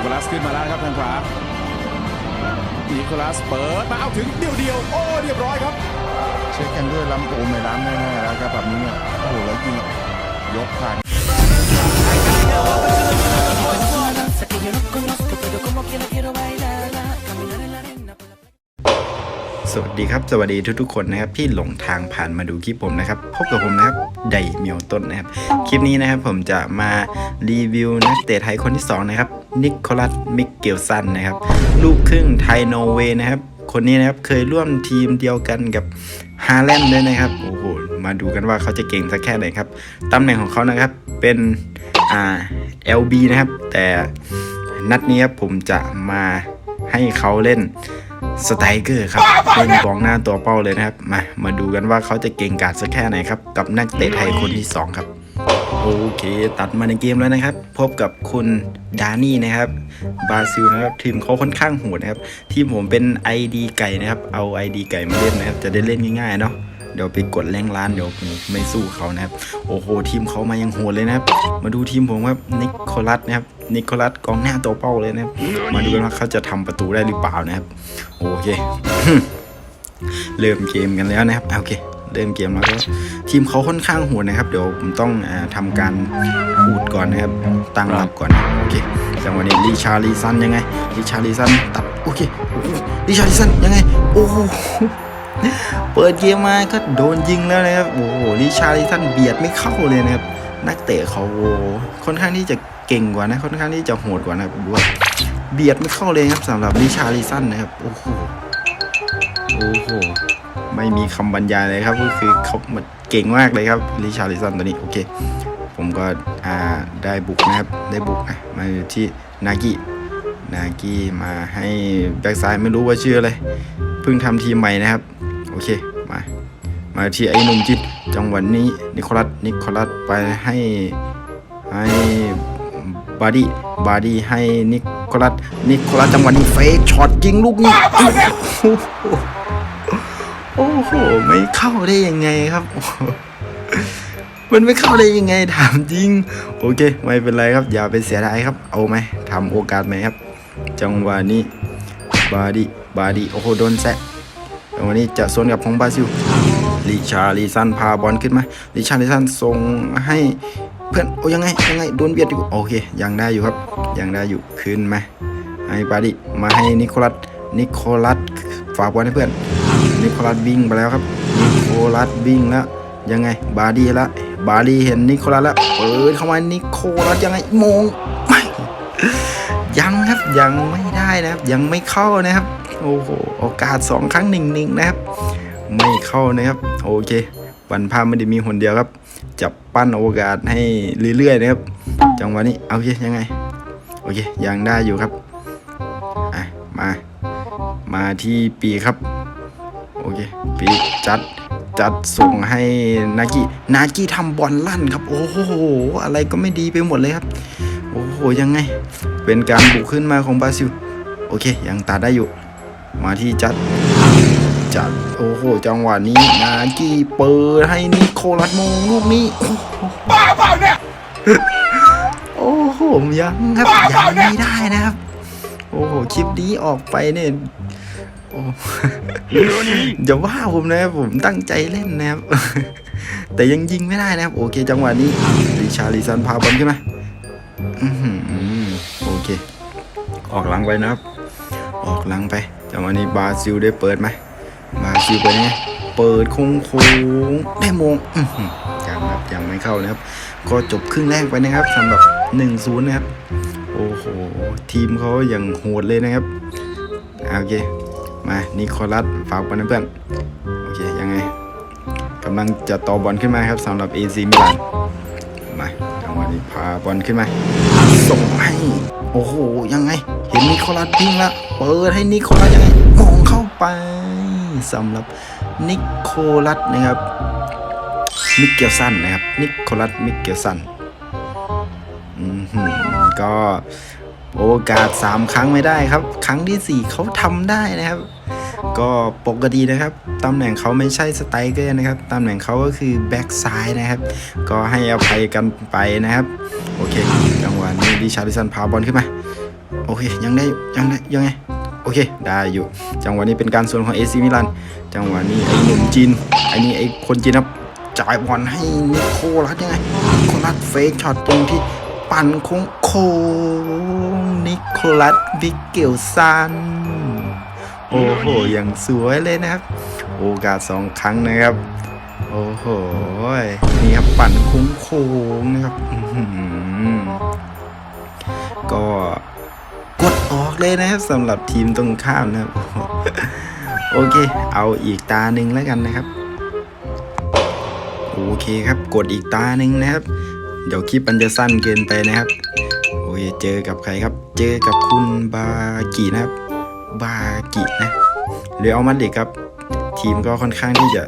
โคลัสขึ้นมาแล้วครับทางขวานิโคลัสเปิดมาเอาถึงเดียวเดียวโอ้เรียบร้อยครับ เช็คกันด้วยลำโอไม่ล้ำแน่ๆแล้วครับแบบนี้เนี่ยโอ้โหแล้วยิงยกผ่าน Danza que yo no conozco, pero como quiera quiero bailarla, caminar en สวัสดีครับสวัสดีทุกๆคนนะครับที่หลงทางผ่านมาดูคลิปผมนะครับพบกับผมนะครับไดเมียวต้นนะครับคลิปนี้นะครับผมจะมารีวิวนักเตะไทยคนที่สองนะครับนิโคลัสมิกเกลสันนะครับลูกครึ่งไทยโนเวย์นะครับคนนี้นะครับเคยร่วมทีมเดียวกันกับฮาแลนด์ด้วยนะครับโอ้โหมาดูกันว่าเขาจะเก่งสักแค่ไหนครับตำแหน่งของเขานะครับเป็นอ่า LB นะครับแต่นัดนี้ครับผมจะมาให้เขาเล่น สไตรเกอร์ครับเป็นกองหน้าตัวเป้าเลยนะครับ มามาดูกันว่าเขาจะเก่งกาจสักแค่ไหนครับ กับนักเตะไทยคนที่ 2 ครับ โอเค ตัดมาในเกมแล้วนะครับ พบกับคุณดานี่นะครับบราซิลนะครับทีมเขาค่อนข้างโหดนะครับ ทีมผมเป็น ID ไก่นะครับ เอา ID ไก่มาเล่นนะครับ จะได้เล่นง่ายๆเนาะ ดี๋ยวไปกดแรงล้านเดี๋ยวผมไม่สู้เขานะครับ โอ้โหทีมเขามายังโหดเลยนะครับ มาดูทีมผมครับนิโคลัสนะครับนิโคลัสกองหน้าตัวเป้าเลยนะครับมาดูกันว่าเขาจะทำประตูได้หรือเปล่านะครับ โอเค เริ่มเกมกันแล้วนะครับโอเคเริ่มเกมแล้วก็ทีมเขาค่อนข้างโหดนะครับ เดี๋ยวผมต้องอาทำการพูดก่อนนะครับตั้งรับก่อนนะโอเคจังหวะนี้ลิชาลีซันยังไงลิชาลีซันตัดโอเคลิชาลีซันยังไงโอ้ เปิดเกมมาก็โดนยิงแล้วนะครับ โอ้โหลิชาลีซันเบียดไม่เข้าเลยนะครับ นักเตะเขาโอ้โหค่อนข้างที่จะเก่งกว่านะ ค่อนข้างที่จะโหดกว่านะครับดูว่าเบียดไม่เข้าเลยครับสำหรับลิชาลีซันนะครับ โอ้โห โอ้โห ไม่มีคำบรรยายเลยครับ ก็คือเขามันเก่งมากเลยครับลิชาริสันตัวนี้ โอเค ผมก็อ่าได้บุกนะครับ ได้บุกนะ มาที่นากินากิมาให้แบ็กซ้ายไม่รู้ว่าชื่ออะไร เพิ่งทำทีมใหม่นะครับ โอเค มา มาที่ไอ้นุ่มจิต จังหวะนี้ นิโคลัส นิโคลัส ไปให้ให้บาดี้บาดี้ให้นิโคลัส นิโคลัสจังหวะนี้เฟกช็อตยิงลูกนี้โอ้โห ไม่เข้าได้ยังไงครับ มันไม่เข้าได้ยังไงถามจริง โอเค ไม่เป็นไรครับ อย่าไปเสียดายครับ เอาไหมทำโอกาสไหมครับ จังหวะนี้บาดี้บาดี้โอ้โห โดนแซะ จังหวะนี้จะสวนกับของบราซิลลิชาลิซันพาบอลขึ้นมาลิชาลิซันส่งให้เพื่อนโอ้ยังไงยังไงโดนเบียดอยู่โอเคยังได้อยู่ครับยังได้อยู่ขึ้นมาให้บาดีมาให้นิโคลัสนิโคลัสฝากบอลให้เพื่อนนิโคลัสบิงไปแล้วครับนิโคลัสบิงแล้วยังไงบาดีละบาดีเห็นนิโคลัสแล้วเปิดเข้ามานิโคลัสยังไงมงไม่ยังครับยังไม่ได้นะครับยังไม่เข้านะครับ โอ้โหโอกาสสองครั้งหนึ่งหนึ่งนะครับ ไม่เข้านะครับ โอเควันพาไม่ได้มีคนเดียวครับจะปั้นโอกาสให้เรื่อยๆนะครับ จังหวะนี้โอเคยังไง โอเคยังได้อยู่ครับอะมา มาที่ปีครับ โอเค ปีจัดจัดส่งให้นากินากิทำบอลลั่นครับ โอ้โห อะไรก็ไม่ดีไปหมดเลยครับ โอ้โห ยังไง เป็นการบุกขึ้นมาของบราซิล โอเค ยังตัดได้อยู่ มาที่จัดจัดโอ้โหจังหวะนี้นากิเปิดให้นิโคลัสโมงลูกนี้บ้าเปล่าเนี่ยโอ้โหยังครับยังไม่ได้นะครับ โอ้โหคลิปนี้ออกไปเนี่ยโอ้อย่าว่าผมนะครับผมตั้งใจเล่นนะครับ แต่ยังยิงไม่ได้นะครับ โอเค จังหวะนี้ริชาลิซันพาบอลขึ้นมาอื้อหือโอเค ออกหลังไปนะครับ ออกหลังไป จังหวะนี้บราซิลได้เปิดไหมบราซิลเปิดยังไงเปิดคงคงได้มงอื้อหือยังครับยังไม่เข้านะครับ ก็จบครึ่งแรกไปนะครับสำหรับ 1-0 นะครับ โอ้โห ทีมเขาอย่างโหดเลยนะครับโอเค มานิโคลัสฝากบอลให้เพื่อน โอเค ยังไงกำลังจะต่อบอลขึ้นมาครับสำหรับ AC มิลานมาจังหวะนี้พาบอลขึ้นมา ส่งให้ โอ้โห ยังไง เห็นนิโคลัสวิ่งแล้วเปิดให้นิโคลัสยังไง ไปสำหรับนิโคลัสนะครับ มิเกลสันนะครับ นิโคลัส มิเกลสันก็โอกาส 3 ครั้งไม่ได้ครับ ครั้งที่ 4เขาทำได้นะครับ ก็ปกตินะครับตำแหน่งเขาไม่ใช่สไตรเกอร์นะครับตำแหน่งเขาก็คือแบ็กซ้ายนะครับ ก็ให้อภัยกันไปนะครับ โอเคจังหวะนี้ดิชาริสันพาบอลขึ้นมา โอเค ยังได้ยังได้ยังไง เค ได้อยู่ จังหวะนี้เป็นการส่วนของเอซีมิลัน จังหวะนี้ไอ้หนุ่มจีน ไอ้นี่ไอ้คนจีนครับจ่ายบอลให้นิโคลัสยังไงนิโคลัสเฟกช็อตตรงที่ปั่นโค้งโค้งนิโคลัสวิกเกลซัน โอ้โห อย่างสวยเลยนะครับ โอกาสสองครั้งนะครับ โอ้โห นี่ครับปั่นโค้งโค้งนะครับก็ เลยนะครับสำหรับทีมตรงข้ามนะครับโอเค เอาอีกตาหนึ่งแล้วกันนะครับ โอเคครับกดอีกตาหนึ่งนะครับ เดี๋ยวคลิปมันจะสั้นเกินไปนะครับ โอเคเจอกับใครครับ เจอกับคุณบากินะครับ บากินะเรอัลมาดริดครับ ทีมก็ค่อนข้างที่จะ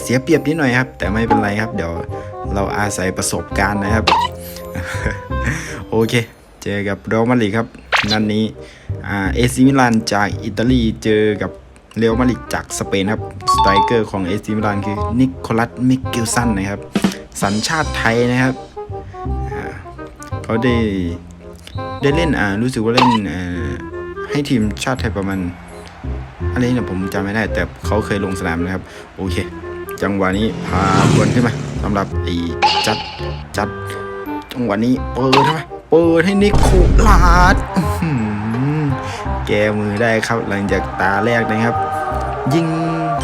เสียเปรียบนิดหน่อยครับ แต่ไม่เป็นไรครับ เดี๋ยวเราอาศัยประสบการณ์นะครับ โอเค เจอกับเรอัลมาดริดครับ นัดนนี้เอซิมิลานจากอิตาลีเจอกับเรอัลมาดริดจากสเปนครับ สไตรเกอร์ของเอซิมิลานคือนิโคลัสมิเกลสันนะครับ สัญชาติไทยนะครับ เขาได้ได้เล่นอ่ารู้สึกว่าเล่นให้ทีมชาติไทยประมาณอะไรเนี่ยผมจำไม่ได้ แต่เขาเคยลงสนามนะครับ โอเค จังหวะนี้พาบอลขึ้นมาสำหรับไอ้จัดจัด จังหวะนี้เปิดเข้ามา เปิดให้นิโคลาสแกมือได้ครับหลังจากตาแรกนะครับ ยิง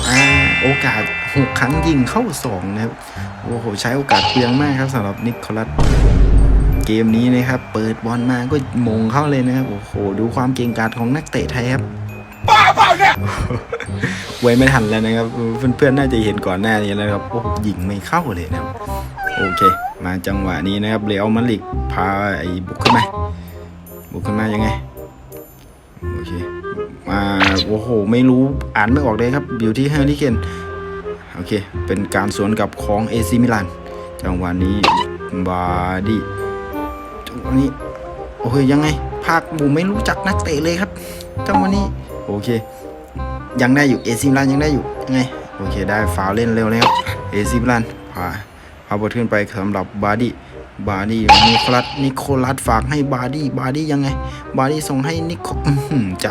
อ่าโอกาสหกครั้งยิงเข้าสองนะครับโอ้โหใช้โอกาสเปลืองมากครับสำหรับนิโคลัสเกมนี้นะครับ เปิดบอลมาก็มงเข้าเลยนะครับ โอ้โห ดูความเก่งกาจของนักเตะไทยครับไว้ไม่ทันแล้วนะครับ เพื่อนๆน่าจะเห็นก่อนหน้านี้แล้วครับโอ้ยิงไม่เข้าเลยนะครับ โอเค มาจังหวะนี้นะครับเรอัลมาดริดพาไอ้บุกขึ้นมาบุกขึ้นมายังไงโอเคมาโอ้โหไม่รู้อ่านไม่ออกเลยครับอยู่ที่เฮอริเคนโอเค เป็นการสวนกับของเอซิมิลานจังหวะนี้บาดี้จังหวะนี้โอเคยังไงภาคบูไม่รู้จักนักเตะเลยครับจังหวะนี้โอเค ยังได้อยู่เอซิมิลานยังได้อยู่ยังไงโอเคได้ฟาวเล่นเร็วเลยครับเอซิมิลานพา พาบอลขึ้นไปสำหรับบาร์ดี้บาร์ดี้นิโคลัสนิโคลัสฝากให้บาร์ดี้บาร์ดี้ยังไง บาร์ดี้ส่งให้นิโคจะ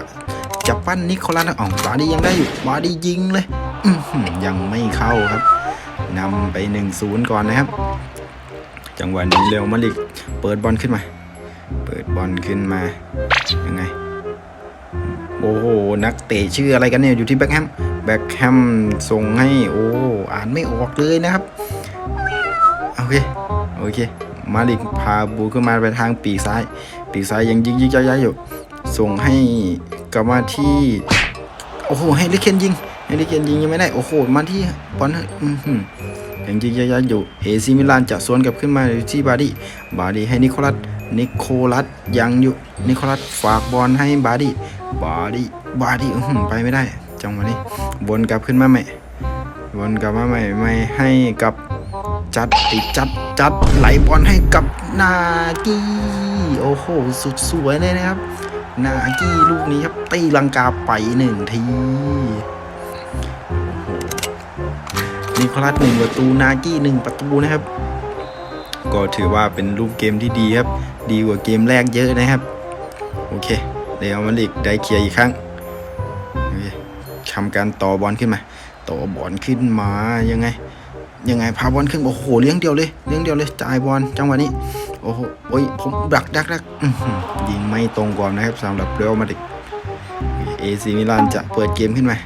จะปั้นนิโคลัสนะอ๋อบาดี้ยังได้อยู่บาร์ดี้ยิงเลยยังไม่เข้าครับนำไป1นศูนย์ก่อนนะครับ จังหวะนี้เร็วมาลิกเปิดบอลขึ้นมา เปิดบอลขึ้นมายังไงโอ้โหนักเตะชื่ออะไรกันเนี่ยอยู่ที่แบ็คแฮมแบ็คแฮมส่งให้โอ้อ่านไม่ออกเลยนะครับ อเค มาลิกพาบูขึ้นมาไปทางปีกซ้าย ปีกซ้ายยังยิงยิงย้ายอยู่ ส่งให้กลับมาที่ โอ้โหให้ลิเคนยิงให้ลิเคนยิงยังไม่ได้ โอ้โห มาที่บอลยังยิงย้ายอยู่ เอซิมิลานจะสวนกลับขึ้นมาที่บาดี้บาดี้ให้นิโคลัส นิโคลัสยังอยู่ นิโคลัสฝากบอลให้บาดี้บาดี้บาดี้อื้อหือไปไม่ได้ จังหวะนี้วนกลับขึ้นมาใหม่วนกลับมาใหม่ไม่ให้กับ จัดไอ้จัดจัดไหลบอลให้กับนากี้โอ้โห สุดสวยเลยนะครับ นากี้ลูกนี้ครับตีลังกาไปหนึ่งทีโอ้โหนิโคลัสหนึ่งประตูนากี้หนึ่งประตูนะครับ ก็ถือว่าเป็นรูปเกมที่ดีครับ ดีกว่าเกมแรกเยอะนะครับ โอเคเรอัลมาดริดได้เคลียร์อีกครั้งโอเคทำการต่อบอลขึ้นมา ต่อบอลขึ้นมายังไง ยังไงพาบอลขึ้นโอ้โหเลี้ยงเดียวเลยเลี้ยงเดียวเลยจ่ายบอลจังหวะนี้โอ้โหโอ้ยผมดักดักดักยิงไม่ตรงก่อนนะครับสำหรับเรอัลมาดริดเอซีมิลานจะเปิดเกมขึ้นมา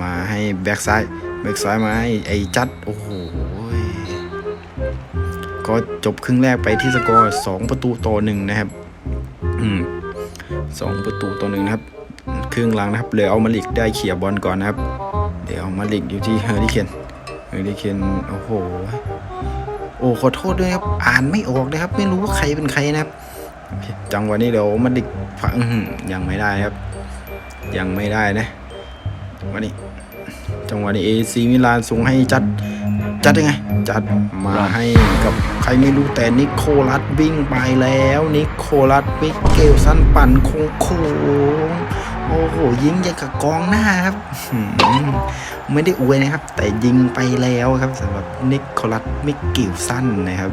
มาให้แบ็กซ้ายแบ็กซ้ายมาให้ไอจัดโอ้โหก็จบครึ่งแรกไปที่สกอร์สองประตูต่อหนึ่งนะครับอสองประตูต่อหนึ่งนะครับ ครึ่งหลังนะครับเรอัลมาดริดได้เขี่ยบอลก่อนนะครับ เดี๋ยวมาดริดอยู่ที่เฮอริเคน เฮอริเคนโอ้โห โอ้ขอโทษด้วยครับ อ่านไม่ออกนะครับ ไม่รู้ว่าใครเป็นใครนะครับเจังหวะนี้เดี๋ยวมาดริดพังยังไม่ได้ครับ ยังไม่ได้นะวันนี้จังหวะนี้เอซีมิลานส่งให้จัดจัดยังไง จัดมาให้กับใครไม่รู้แต่นิโคลัสวิ่งไปแล้ว นิโคลัสมิเกลสันปั่นโค้ง โอ้โหยิงยังกับกองหน้าครับไม่ได้อวยนะครับ แต่ยิงไปแล้วครับสำหรับนิโคลัสมิกกิลสันนะครับ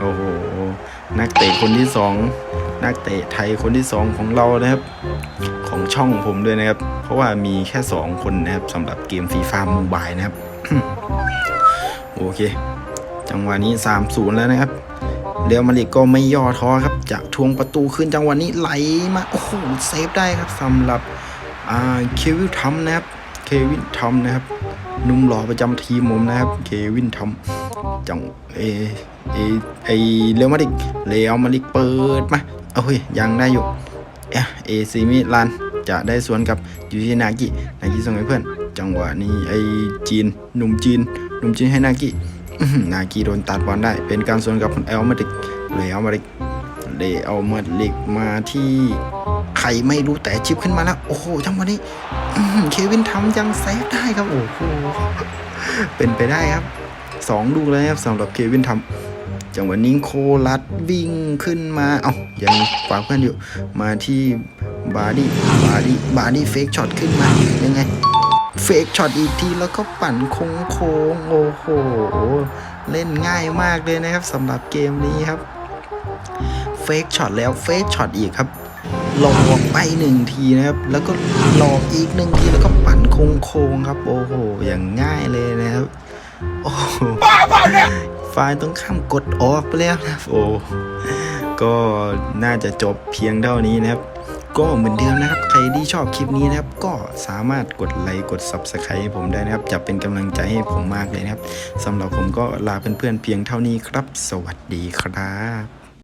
โอ้โหนักเตะคนที่สองนักเตะไทยคนที่สองของเรานะครับ ของช่องผมด้วยนะครับ เพราะว่ามีแค่2คนนะครับสำหรับเกมฟีฟ่ามูบายนะครับ โอเค จังหวะนี้ 3-0 แล้วนะครับ เรียวมาดริดก็ไม่ย่อท้อครับจะทวงประตูขึ้นจังหวะนี้ไหลมาโอ้โหเซฟได้ครับสำหรับอ่าเควินทัมนะครับเควินทัมนะครับนุ่มหล่อประจำทีมผมนะครับเควินทัมจังเอเอไอเรียวมาดริดเรียวมาดริดเปิดมาเอ้ยยังได้อยู่เอเอซีมิลานจะได้สวนกับยูชินากินากิส่งให้เพื่อน จังหวะนี้ไอจีนหนุ่มจีนหนุ่มจีนให้นากิ นากิโดนตัดบอลได้ เป็นการสวนกับเอลมาดริกเลยเอลมาดริกเลยเอามาดริกมาที่ใครไม่รู้แต่ชิปขึ้นมาแล้ว โอ้โหจังหวะนี้เควินทำยังเซฟได้ครับ โอ้โหเป็นไปได้ครับสองลูกเลยครับสำหรับเควินทำจังหวะนี้โคลัดวิ่งขึ้นมาเอา้ายังฝากเพื่อนอยู่ มาที่บาร์ดี้บาร์ดี้บาร์ดี้เฟกช็อตขึ้นมายังไง เฟกช็อตอีกทีแล้วก็ปั่นโค้งโค้งโอ้โห เล่นง่ายมากเลยนะครับสำหรับเกมนี้ครับ เฟกช็อตแล้วเฟกช็อตอีกครับหลอกไปหนึ่งทีนะครับ แล้วก็หลอกอีกหนึ่งทีแล้วก็ปั่นโค้งโค้งครับ โอ้โห อย่างง่ายเลยนะครับ โอ้โหฝ่ายตรงข้ามกดออกไปแล้วนะครับโอ้ก็น่าจะจบเพียงเท่านี้นะครับ ก็เหมือนเดิมนะครับ ใครที่ชอบคลิปนี้นะครับ ก็สามารถกดไลค์กด Subscribe ผมได้นะครับ จะเป็นกำลังใจให้ผมมากเลยนะครับสำหรับผมก็ลาเพื่อนๆเพียงเท่านี้ครับ สวัสดีครับ